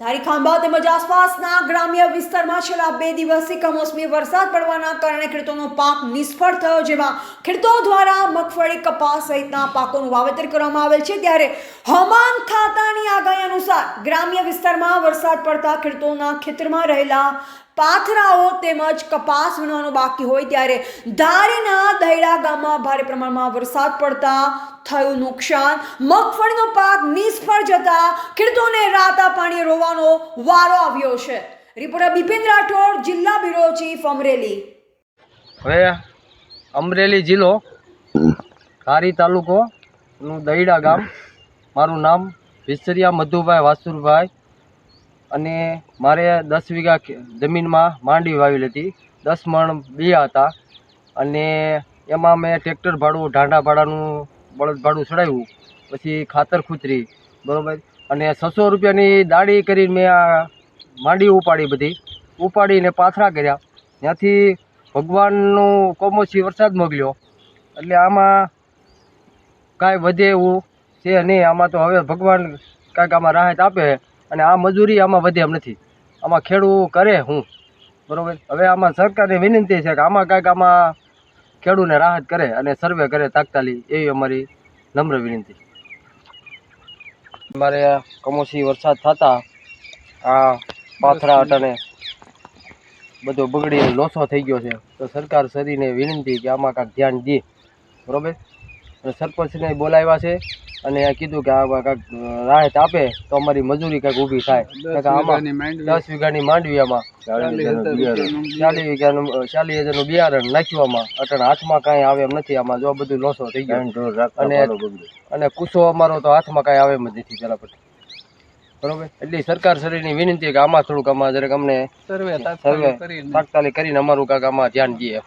ધારી ખાંભા તેમજ આસપાસના ગ્રામ્ય વિસ્તારમાં છેલ્લા બે દિવસથી કમોસમી વરસાદ પડવાના કારણે ખેડૂતોનો પાક નિષ્ફળ થયો, જેમાં ખેડૂતો દ્વારા મગફળી કપાસ સહિતના પાકોનું વાવેતર કરવામાં આવેલ છે. ત્યારે હવામાન ખાતાની આગાહી અનુસાર ગ્રામ્ય વિસ્તારમાં વરસાદ પડતા ખેડૂતોના ખેતરમાં રહેલા પાથરાઓ તેમજ કપાસ વીણવાનું બાકી હોય. ત્યારે ધારીના દહેડા ગામમાં ભારે પ્રમાણમાં વરસાદ પડતા થયું નુકસાન. મગફળીનો પાક નિષ્ફળ જતા ખેડૂતોને રાતા પાણી રોવાનો વારો આવ્યો છે. રિપોર્ટર બિપિન રાઠોડ, જિલ્લા બ્યુરો ચીફ અમરેલી. હવે અમરેલી જિલ્લો કારી તાલુકો, નું દહીડા ગામ. મારું નામ વિસરિયા મધુભાઈ વાસુરભાઈ અને મારે દસ વીઘા જમીનમાં માંડવી વાવેલી હતી. દસ મણ બિયા હતા અને એમાં મેં ટ્રેક્ટર ભાડું ઢાંડા ભાડાનું બળદ ભાડું ચડાવ્યું પછી ખાતર ખૂતરી, બરાબર? અને છસો રૂપિયાની દાડી કરીને મેં આ માંડી ઉપાડી બધી. ઉપાડીને પાથરા કર્યા. ત્યાંથી ભગવાનનું કોમોસી વરસાદ મોકલ્યો. એટલે આમાં કાંઈ વધે એવું છે નહીં. આમાં તો હવે ભગવાન કાંઈક આમાં રાહત આપે અને આ મજૂરી આમાં વધે એમ નથી. આમાં ખેડૂત કરે હું. બરાબર? હવે આમાં સરકારને વિનંતી છે કે આમાં કાંઈક આમાં ખેડૂતને રાહત કરે અને સર્વે કરે તાત્કાલિક એવી અમારી નમ્ર વિનંતી. અમારે કમોસી વરસાદ થતા આ પાથરા અટાને બધો બગડી લોસો થઈ ગયો છે. તો સરકાર શ્રીને વિનંતી કે આમાં કાંઈક ધ્યાન દે. બરોબર? અને સરપંચને બોલાવ્યા છે અને કીધું કે આમાં કાંઈક રાહત આપે તો અમારી મજૂરી કાંઈક ઊભી થાય. આમાં દસ વીઘાની માંડવી આમાં ચાલીસ વીઘાનું ચાલીસ હજારનું બિયારણ નાખ્યું અટણ હાથમાં કાંઈ આવે એમ નથી. આમાં જો બધું લોસો થઈ ગયો. અને અને કુસો અમારો તો હાથમાં કાંઈ આવે એમ જ નથી પેલા પછી બરોબર? એટલે સરકાર શ્રીની વિનંતી કે આમાં થોડુંક આમાં જરાક અમને સર્વે તાત્કાલિક કરીને. અમારું કાંઈક આમાં ધ્યાન દઈએ.